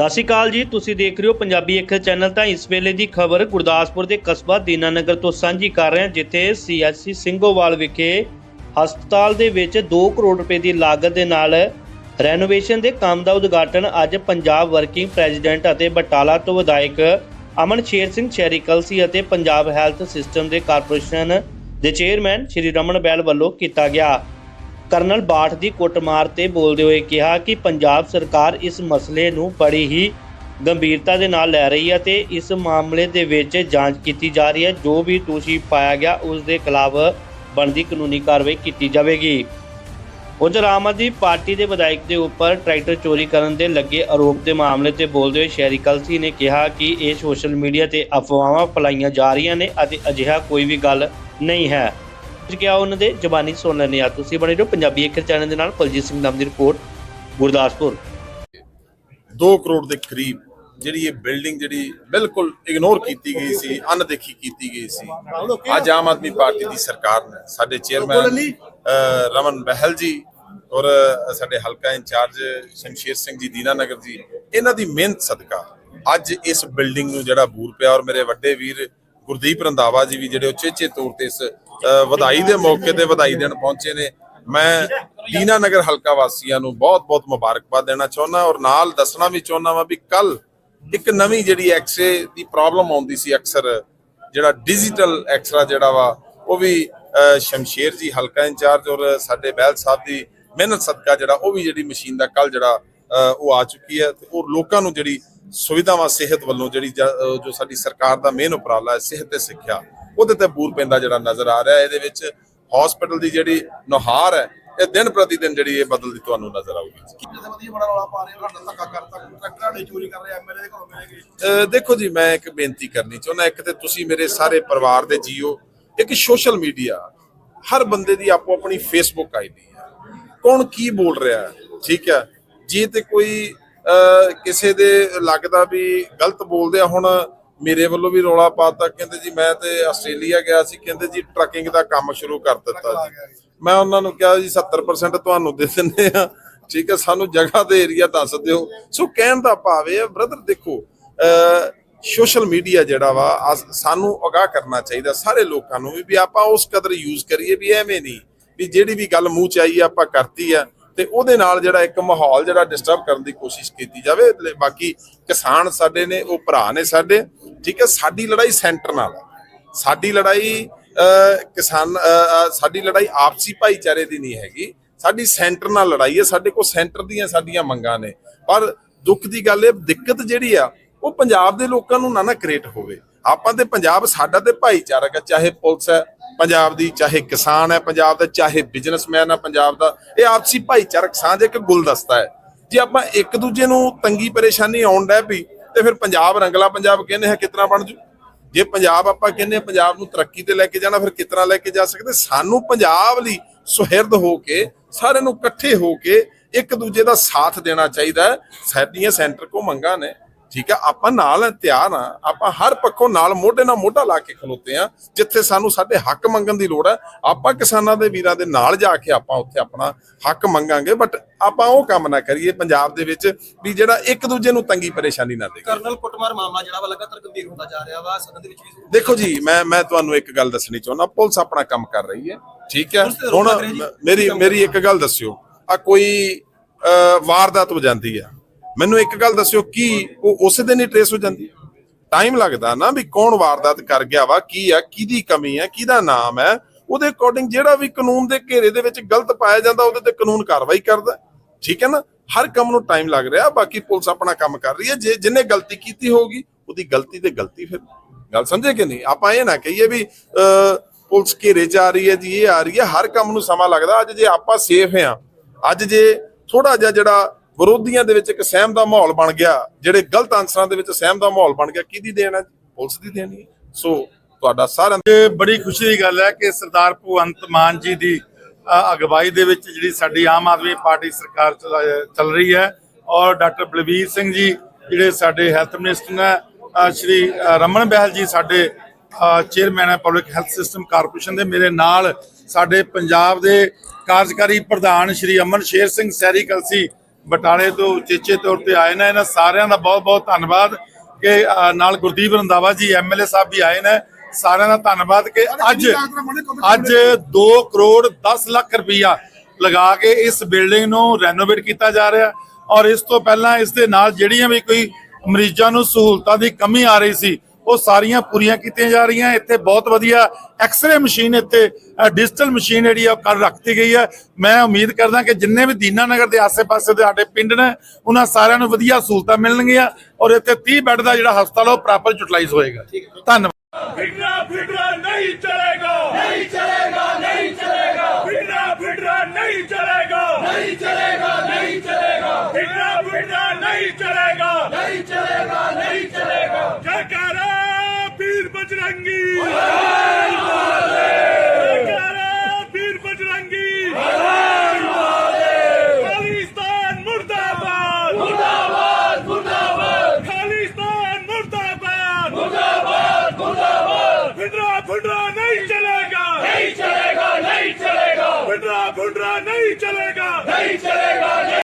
ਸਤਿ ਸ਼੍ਰੀ ਅਕਾਲ ਜੀ, ਤੁਸੀਂ ਦੇਖ ਰਹੇ ਹੋ ਪੰਜਾਬੀ ਇੱਕ ਚੈਨਲ। ਤਾਂ ਇਸ ਵੇਲੇ ਦੀ ਖਬਰ ਗੁਰਦਾਸਪੁਰ ਦੇ ਕਸਬਾ ਦੀਨਾਨਗਰ ਤੋਂ ਸਾਂਝੀ ਕਰ ਰਹੇ ਹਾਂ, ਜਿੱਥੇ ਸੀਐਸਸੀ ਸਿੰਘੋਵਾਲ ਵਿਖੇ ਹਸਪਤਾਲ ਦੇ ਵਿੱਚ 2 ਕਰੋੜ ਰੁਪਏ ਦੀ ਲਾਗਤ ਦੇ ਨਾਲ ਰੈਨੋਵੇਸ਼ਨ ਦੇ ਕੰਮ ਦਾ ਉਦਘਾਟਨ ਅੱਜ ਪੰਜਾਬ ਵਰਕਿੰਗ ਪ੍ਰੈਜ਼ੀਡੈਂਟ ਅਤੇ ਬਟਾਲਾ ਤੋਂ ਵਿਧਾਇਕ ਅਮਨ ਸ਼ੇਰ ਸਿੰਘ ਸ਼ਹਿਰੀ ਕਲਸੀ ਅਤੇ ਪੰਜਾਬ ਹੈਲਥ ਸਿਸਟਮ ਦੇ ਕਾਰਪੋਰੇਸ਼ਨ ਦੇ ਚੇਅਰਮੈਨ ਸ਼੍ਰੀ ਰਮਨ ਬੈਲ ਵੱਲੋਂ ਕੀਤਾ ਗਿਆ। ਕਰਨਲ ਬਾਠ ਦੀ ਕੁੱਟਮਾਰ ਤੇ ਬੋਲਦੇ ਹੋਏ ਕਿਹਾ ਕਿ ਪੰਜਾਬ ਸਰਕਾਰ ਇਸ ਮਸਲੇ ਨੂੰ ਬੜੀ ਹੀ ਗੰਭੀਰਤਾ ਦੇ ਨਾਲ ਲੈ ਰਹੀ ਹੈ ਤੇ ਇਸ ਮਾਮਲੇ ਦੇ ਵਿੱਚ ਜਾਂਚ ਕੀਤੀ ਜਾ ਰਹੀ ਹੈ। ਜੋ ਵੀ ਦੋਸ਼ੀ ਪਾਇਆ ਗਿਆ, ਉਸ ਦੇ ਖਿਲਾਫ ਬਣਦੀ ਕਾਨੂੰਨੀ ਕਾਰਵਾਈ ਕੀਤੀ ਜਾਵੇਗੀ। ਉਧਰ ਆਮ ਆਦਮੀ ਪਾਰਟੀ ਦੇ ਵਿਧਾਇਕ ਦੇ ਉੱਪਰ ਟਰੈਕਟਰ ਚੋਰੀ ਕਰਨ ਦੇ ਲੱਗੇ ਆਰੋਪ ਦੇ ਮਾਮਲੇ ਤੇ ਬੋਲਦੇ ਹੋਏ ਸ਼ਹਿਰੀ ਕਲਸੀ ਨੇ ਕਿਹਾ ਕਿ ਇਹ ਸੋਸ਼ਲ ਮੀਡੀਆ ਤੇ ਅਫਵਾਹਾਂ ਫੈਲਾਈਆਂ ਜਾ ਰਹੀਆਂ ਨੇ ਅਤੇ ਅਜਿਹਾ ਕੋਈ ਵੀ ਗੱਲ ਨਹੀਂ ਹੈ। ਅੱਜ ਕਿਹਾ ਉਹਨਾਂ ਦੇ ਜ਼ਬਾਨੀ ਸੁਣ ਲੈਣੇ ਆ ਤੁਸੀਂ ਬਣੇ ਰਹੋ ਪੰਜਾਬੀ ਇੱਕ ਚੈਨਲ ਦੇ ਨਾਲ ਕੁਲਜੀਤ ਸਿੰਘ ਨਾਮ ਦੀ ਰਿਪੋਰਟ ਗੁਰਦਾਸਪੁਰ। 2 ਕਰੋੜ ਦੇ ਕਰੀਬ ਜਿਹੜੀ ਇਹ ਬਿਲਡਿੰਗ ਜਿਹੜੀ ਬਿਲਕੁਲ ਇਗਨੋਰ ਕੀਤੀ ਗਈ ਸੀ ਅਣਦੇਖੀ ਕੀਤੀ ਗਈ ਸੀ ਅੱਜ ਆਮ ਆਦਮੀ ਪਾਰਟੀ ਦੀ ਸਰਕਾਰ ਨੇ ਸਾਡੇ ਚੇਅਰਮੈਨ ਰਮਨ ਬਹਿਲ ਜੀ ਔਰ ਸਾਡੇ ਹਲਕਾ ਇੰਚਾਰਜ ਸ਼ਮਸ਼ੀਰ ਸਿੰਘ ਜੀ ਦੀਨਾਨਗਰ ਜੀ ਇਹਨਾਂ ਦੀ ਮਿਹਨਤ ਸਦਕਾ ਅੱਜ ਇਸ ਬਿਲਡਿੰਗ ਨੂੰ ਜਿਹੜਾ ਬੂਰ ਪਿਆ ਔਰ ਮੇਰੇ ਵੱਡੇ ਵੀਰ ਗੁਰਦੀਪ ਰੰਧਾਵਾ ਜੀ ਵੀ ਜਿਹੜੇ ਉਚੇਚੇ ਤੌਰ ਤੇ ਇਸ ਵਧਾਈ ਦੇ ਮੌਕੇ ਤੇ ਵਧਾਈ ਦੇਣ ਪਹੁੰਚੇ ਨੇ। ਮੈਂ ਦੀਨਾਨਗਰ ਹਲਕਾ ਵਾਸੀਆਂ ਨੂੰ ਬਹੁਤ-ਬਹੁਤ ਮੁਬਾਰਕਬਾਦ ਦੇਣਾ ਚਾਹੁੰਦਾ ਔਰ ਨਾਲ ਦੱਸਣਾ ਵੀ ਚਾਹੁੰਦਾ ਵਾਂ ਵੀ ਕੱਲ ਇੱਕ ਨਵੀਂ ਜਿਹੜੀ ਐਕਸਰੇ ਦੀ ਪ੍ਰੋਬਲਮ ਆਉਂਦੀ ਸੀ ਅਕਸਰ ਜਿਹੜਾ ਡਿਜੀਟਲ ਐਕਸਰਾ ਜਿਹੜਾ ਵਾ ਉਹ ਵੀ ਅਹ, ਸ਼ਮਸ਼ੇਰ ਜੀ ਹਲਕਾ ਇੰਚਾਰਜ ਔਰ ਸਾਡੇ ਬੈਲ ਸਾਹਿਬ ਦੀ ਮਿਹਨਤ ਸਦਕਾ ਜਿਹੜਾ ਉਹ ਵੀ ਜਿਹੜੀ ਮਸ਼ੀਨ ਦਾ ਕੱਲ ਜਿਹੜਾ ਅਹ, ਉਹ ਆ ਚੁੱਕੀ ਹੈ ਤੇ ਉਹ ਲੋਕਾਂ ਨੂੰ ਜਿਹੜੀ ਸੁਵਿਧਾਵਾਂ ਸਿਹਤ ਵੱਲੋਂ ਜਿਹੜੀ ਜੋ ਸਾਡੀ ਸਰਕਾਰ ਦਾ ਮੇਨ ਉਪਰਾਲਾ ਹੈ ਸਿਹਤ ਤੇ ਸਿੱਖਿਆ ਉਹਦੇ ਤੇ ਬੂਰ ਪੈਂਦਾ ਜਿਹੜਾ ਨਜ਼ਰ ਆ ਰਿਹਾ ਇਹਦੇ ਵਿੱਚ ਹਸਪੀਟਲ ਦੀ ਜਿਹੜੀ ਨੁਹਾਰ ਹੈ ਇਹ ਦਿਨ ਪ੍ਰਤੀ ਦਿਨ ਜਿਹੜੀ ਇਹ ਬਦਲਦੀ ਤੁਹਾਨੂੰ ਨਜ਼ਰ ਆਊਗੀ। ਦੇਖੋ ਜੀ ਮੈਂ ਇੱਕ ਬੇਨਤੀ ਕਰਨੀ ਚਾਹੁੰਦਾ ਇੱਕ ਤੇ ਤੁਸੀਂ ਮੇਰੇ ਸਾਰੇ ਪਰਿਵਾਰ ਦੇ ਜੀਓ ਇੱਕ ਸੋਸ਼ਲ ਮੀਡੀਆ ਹਰ ਬੰਦੇ ਦੀ ਆਪੋ ਆਪਣੀ ਫੇਸਬੁੱਕ ਆਈਡੀ ਹੈ। ਕੌਣ ਕੀ ਬੋਲ ਰਿਹਾ ਹੈ? ਠੀਕ ਹੈ? ਜੇ ਤੇ ਕੋਈ ਕਿਸੇ ਦੇ ਲੱਗਦਾ ਵੀ ਗਲਤ ਬੋਲਦੇ ਆ ਹੁਣ ਮੇਰੇ ਵੱਲੋਂ ਵੀ ਰੌਲਾ ਪਾਤਾ ਕਹਿੰਦੇ ਜੀ ਮੈਂ ਤੇ ਆਸਟ੍ਰੇਲੀਆ ਗਿਆ ਸੀ ਕਹਿੰਦੇ ਜੀ ਟਰੱਕਿੰਗ ਦਾ ਕੰਮ ਸ਼ੁਰੂ ਕਰ ਦਿੱਤਾ ਜੀ। ਮੈਂ ਉਹਨਾਂ ਨੂੰ ਕਿਹਾ ਜੀ 70% ਤੁਹਾਨੂੰ ਦੇ ਦਿੰਦੇ ਆ ਠੀਕ ਹੈ ਸਾਨੂੰ ਜਗ੍ਹਾ ਦੇ ਏਰੀਆ ਦੱਸ ਦਿਓ। ਸੋ ਕਹਿਣ ਦਾ ਭਾਵ ਇਹ ਬ੍ਰਦਰ ਦੇਖੋ ਸੋਸ਼ਲ ਮੀਡੀਆ ਜਿਹੜਾ ਵਾ ਸਾਨੂੰ ਅਗਾਹ ਕਰਨਾ ਚਾਹੀਦਾ ਸਾਰੇ ਲੋਕਾਂ ਨੂੰ ਵੀ ਆਪਾਂ ਉਸ ਕਦਰ ਯੂਜ਼ ਕਰੀਏ ਵੀ ਐਵੇਂ ਨਹੀਂ ਵੀ ਜਿਹੜੀ ਵੀ ਗੱਲ ਮੂੰਹ ਚ ਆਈ ਆਪਾਂ ਕਰਤੀ ਆ। ਤੇ ਉਹਦੇ ਨਾਲ ਜਿਹੜਾ ਇੱਕ ਮਾਹੌਲ ਜਿਹੜਾ ਡਿਸਟਰਬ ਕਰਨ ਦੀ ਕੋਸ਼ਿਸ਼ ਕੀਤੀ ਜਾਵੇ ਬਾਕੀ ਕਿਸਾਨ ਸਾਡੇ ਨੇ ਉਹ ਭਰਾ ਨੇ ਸਾਡੇ। ਠੀਕ ਹੈ, ਸਾਡੀ ਲੜਾਈ ਸੈਂਟਰ ਨਾਲ ਹੈ। ਸਾਡੀ ਲੜਾਈ ਕਿਸਾਨ ਸਾਡੀ ਲੜਾਈ ਆਪਸੀ ਭਾਈਚਾਰੇ ਦੀ ਨਹੀਂ ਹੈਗੀ। ਸਾਡੀ ਸੈਂਟਰ ਨਾਲ ਲੜਾਈ ਹੈ, ਸਾਡੇ ਕੋਲ ਸੈਂਟਰ ਦੀਆਂ ਸਾਡੀਆਂ ਮੰਗਾਂ ਨੇ। ਪਰ ਦੁੱਖ ਦੀ ਗੱਲ ਇਹ, ਦਿੱਕਤ ਜਿਹੜੀ ਆ, ਉਹ ਪੰਜਾਬ ਦੇ ਲੋਕਾਂ ਨੂੰ ਨਾ ਨਾ ਕ੍ਰੀਏਟ ਹੋਵੇ। ਆਪਾਂ ਤੇ ਪੰਜਾਬ, ਸਾਡਾ ਤੇ ਭਾਈਚਾਰਕ ਹੈ, ਚਾਹੇ ਪੁਲਿਸ ਹੈ ਪੰਜਾਬ ਦੀ, ਚਾਹੇ ਕਿਸਾਨ ਹੈ ਪੰਜਾਬ ਦਾ, ਚਾਹੇ ਬਿਜ਼ਨਸਮੈਨ ਹੈ ਪੰਜਾਬ ਦਾ। ਇਹ ਆਪਸੀ ਭਾਈਚਾਰਕ ਸਾਂਝ ਇੱਕ ਗੁਲਦਸਤਾ ਹੈ। ਜੇ ਆਪਾਂ ਇੱਕ ਦੂਜੇ ਨੂੰ ਤੰਗੀ ਪਰੇਸ਼ਾਨੀ ਆਉਣ ਡੈ ਵੀ ਤੇ ਫਿਰ ਪੰਜਾਬ ਰੰਗਲਾ ਪੰਜਾਬ ਕਹਿੰਦੇ ਹੈ ਕਿਤਨਾ ਬਣ ਜੂ? ਜੇ ਪੰਜਾਬ ਆਪਾਂ ਕਹਿੰਦੇ ਹਾਂ ਪੰਜਾਬ ਨੂੰ ਤਰੱਕੀ ਤੇ ਲੈ ਕੇ ਜਾਣਾ, ਫਿਰ ਕਿਤਨਾ ਲੈ ਕੇ ਜਾ ਸਕਦੇ? ਸਾਨੂੰ ਪੰਜਾਬ ਲਈ ਸੁਹਿਰਦ ਹੋ ਕੇ, ਸਾਰਿਆਂ ਨੂੰ ਇਕੱਠੇ ਹੋ ਕੇ ਇੱਕ ਦੂਜੇ ਦਾ ਸਾਥ ਦੇਣਾ ਚਾਹੀਦਾ ਹੈ। ਸਾਡੀਆਂ ਸੈਂਟਰ ਕੋ ਮੰਗਾਂ ਨੇ। ਠੀਕ ਆ? ਆਪਾਂ ਨਾਲ ਤਿਆਰ ਆ। ਆਪਾਂ ਹਰ ਪੱਖੋਂ ਨਾਲ ਮੋਢੇ ਨਾਲ ਮੋਢਾ ਲਾ ਕੇ ਖਲੋਤੇ ਆ ਜਿੱਥੇ ਸਾਨੂੰ ਸਾਡੇ ਹੱਕ ਮੰਗਣ ਦੀ ਲੋੜ ਹੈ ਆਪਾਂ ਕਿਸਾਨਾਂ ਦੇ ਵੀਰਾਂ ਦੇ ਨਾਲ ਜਾ ਕੇ ਆਪਾਂ ਉੱਥੇ ਆਪਣਾ ਹੱਕ ਮੰਗਾਂਗੇ ਬਟ ਆਪਾਂ ਉਹ ਕੰਮ ਨਾ ਕਰੀਏ ਪੰਜਾਬ ਦੇ ਵਿੱਚ ਵੀ ਜਿਹੜਾ ਇੱਕ ਦੂਜੇ ਨੂੰ ਤੰਗੀ ਪਰੇਸ਼ਾਨੀ ਨਾ ਦੇ ਕਰਨਲ ਕੁੱਟਮਾਰ ਮਾਮਲਾ ਜਿਹੜਾ ਵਾ ਲਗਾਤਾਰ ਗੰਭੀਰ ਹੁੰਦਾ ਜਾ ਰਿਹਾ ਵਾ ਸਦਨ ਦੇ ਵਿੱਚ ਵੀ ਦੇਖੋ ਜੀ ਮੈਂ ਮੈਂ ਤੁਹਾਨੂੰ ਇੱਕ ਗੱਲ ਦੱਸਣੀ ਚਾਹੁੰਦਾ ਪੁਲਿਸ ਆਪਣਾ ਕੰਮ ਕਰ ਰਹੀ ਹੈ ਠੀਕ ਹੈ? ਹੁਣ। ਮੇਰੀ ਮੇਰੀ ਇੱਕ ਗੱਲ ਦੱਸਿਓ ਆ ਕੋਈ ਵਾਰਦਾਤ ਹੋ ਜਾਂਦੀ ਆ? ਮੈਨੂੰ ਇੱਕ ਗੱਲ ਦੱਸਿਓ ਕੀ ਉਹ ਉਸੇ ਦਿਨ ਹੀ ਟ੍ਰੇਸ ਹੋ ਜਾਂਦੀ? ਟਾਈਮ ਲੱਗਦਾ ਨਾ ਵੀ ਕੌਣ ਵਾਰਦਾਤ ਕਰ ਗਿਆ ਵਾ ਕੀ ਆ ਕਿਹਦੀ ਕਮੀ ਹੈ ਕਿਹਦਾ ਨਾਮ ਹੈ ਉਹਦੇ ਅਕੋਰਡਿੰਗ ਜਿਹੜਾ ਵੀ ਕਾਨੂੰਨ ਦੇ ਘੇਰੇ ਦੇ ਵਿੱਚ ਗਲਤ ਪਾਇਆ ਜਾਂਦਾ ਉਹਦੇ ਤੇ ਕਾਨੂੰਨ ਕਾਰਵਾਈ ਕਰਦਾ। ਠੀਕ ਹੈ ਨਾ? ਹਰ ਕੰਮ ਨੂੰ ਟਾਈਮ ਲੱਗ ਰਿਹਾ ਬਾਕੀ ਪੁਲਿਸ ਆਪਣਾ ਕੰਮ ਕਰ ਰਹੀ ਹੈ। ਜੇ ਜਿਹਨੇ ਗਲਤੀ ਕੀਤੀ ਹੋਊਗੀ ਉਹਦੀ ਗਲਤੀ ਤੇ ਗਲਤੀ ਫਿਰ। ਗੱਲ ਸਮਝੇ ਕਿ ਨਹੀਂ? ਆਪਾਂ ਇਹ ਨਾ ਕਹੀਏ ਵੀ ਅਹ, ਪੁਲਿਸ ਘੇਰੇ ਚ ਆ ਰਹੀ ਹੈ ਜੀ ਇਹ ਆ ਰਹੀ ਹੈ। ਹਰ ਕੰਮ ਨੂੰ ਸਮਾਂ ਲੱਗਦਾ। ਅੱਜ ਜੇ ਆਪਾਂ ਸੇਫ ਹਾਂ ਅੱਜ ਜੇ ਥੋੜਾ ਜਿਹਾ ਜਿਹੜਾ ਵਿਰੋਧੀਆਂ ਦੇ ਵਿੱਚ ਇੱਕ ਸਹਿਮ ਦਾ ਮਾਹੌਲ ਬਣ ਗਿਆ, ਜਿਹੜੇ ਗਲਤ ਆਨਸਰਾਂ ਦੇ ਵਿੱਚ ਸਹਿਮ ਦਾ ਮਾਹੌਲ ਬਣ ਗਿਆ ਕਿਹਦੀ ਦੇਣ ਹੈ ਪੁਲਿਸ ਦੀ ਦੇਣੀ ਹੈ। ਸੋ ਤੁਹਾਡਾ ਸਾਰਿਆਂ ਦਾ ਬੜੀ ਖੁਸ਼ੀ ਦੀ ਗੱਲ ਹੈ ਕਿ ਸਰਦਾਰ ਭਗਵੰਤ ਮਾਨ ਜੀ ਦੀ ਅਗਵਾਈ ਦੇ ਵਿੱਚ ਜਿਹੜੀ ਸਾਡੀ ਆਮ ਆਦਮੀ ਪਾਰਟੀ ਸਰਕਾਰ ਚਲਾ- ਚੱਲ ਰਹੀ ਹੈ ਔਰ ਡਾਕਟਰ ਬਲਵੀਰ ਸਿੰਘ ਜੀ ਜਿਹੜੇ ਸਾਡੇ ਹੈਲਥ ਮਿਨਿਸਟਰ ਨੇ ਸ਼੍ਰੀ ਰਮਨ ਬਹਿਲ ਜੀ ਸਾਡੇ ਚੇਅਰਮੈਨ ਹੈ ਪਬਲਿਕ ਹੈਲਥ ਸਿਸਟਮ ਕਾਰਪੋਰੇਸ਼ਨ ਦੇ, ਮੇਰੇ ਨਾਲ ਸਾਡੇ ਪੰਜਾਬ ਦੇ ਕਾਰਜਕਾਰੀ ਪ੍ਰਧਾਨ ਸ਼੍ਰੀ ਅਮਨ ਸ਼ੇਰ ਸਿੰਘ ਸੈਰੀ ਕਲਸੀ ਬਟਾਲੇ ਤੋਂ ਉਚੇਚੇ ਤੌਰ ਤੇ ਆਏ ਨੇ। ਇਹਨਾਂ ਸਾਰਿਆਂ ਦਾ ਬਹੁਤ ਬਹੁਤ ਧੰਨਵਾਦ ਕਿ ਨਾਲ ਗੁਰਦੀਪ ਰੰਦਾਵਾ ਜੀ ਐਮਐਲਏ ਸਾਹਿਬ ਵੀ ਆਏ ਨੇ। ਸਾਰਿਆਂ ਦਾ ਧੰਨਵਾਦ ਕਿ ਅੱਜ ਅੱਜ 2 ਕਰੋੜ 10 ਲੱਖ ਰੁਪਈਆ ਲਗਾ ਕੇ ਇਸ ਬਿਲਡਿੰਗ ਨੂੰ ਰੈਨੋਵੇਟ ਕੀਤਾ ਜਾ ਰਿਹਾ। ਔਰ ਇਸ ਤੋਂ ਪਹਿਲਾਂ ਇਸ ਦੇ ਨਾਲ ਜਿਹੜੀਆਂ ਵੀ ਕੋਈ ਮਰੀਜ਼ਾਂ ਨੂੰ ਸਹੂਲਤਾਂ ਦੀ ਕਮੀ ਆ ਰਹੀ ਸੀ ਉਹ ਸਾਰੀਆਂ ਪੂਰੀਆਂ ਕੀਤੀਆਂ ਜਾ ਰਹੀਆਂ। ਇੱਥੇ ਬਹੁਤ ਵਧੀਆ ਐਕਸਰੇ ਮਸ਼ੀਨ ਇੱਥੇ ਡਿਜੀਟਲ ਮਸ਼ੀਨ ਜਿਹੜੀ ਆ ਕਰ ਰੱਖਤੀ ਗਈ ਹੈ ਮੈਂ ਉਮੀਦ ਕਰਦਾ ਕਿ ਜਿੰਨੇ ਵੀ ਦੀਨਾ ਨਗਰ ਦੇ ਆਸੇ ਪਾਸੇ ਦੇ ਸਾਡੇ ਪਿੰਡ ਨੇ ਉਹਨਾਂ ਸਾਰਿਆਂ ਨੂੰ ਵਧੀਆ ਸਹੂਲਤਾਂ ਮਿਲਣਗੀਆਂ ਔਰ ਇੱਥੇ 30 ਬੈੱਡ ਦਾ ਜਿਹੜਾ ਹਸਪਤਾਲ ਉਹ ਪ੍ਰੋਪਰ ਯੂਟਿਲਾਈਜ਼ ਹੋਏਗਾ। ਧੰਨਵਾਦ। बजरंगी। जयकारा बजरंगी। खालिस्तान मुर्दाबाद। मुर्दाबाद मुर्दाबाद। खालिस्तान मुर्दाबाद। मुर्दाबाद मुर्दाबाद। फिडरा फिडरा नहीं चलेगा। नहीं चलेगा नहीं चलेगा। फिडरा फिडरा नहीं चलेगा। नहीं चलेगा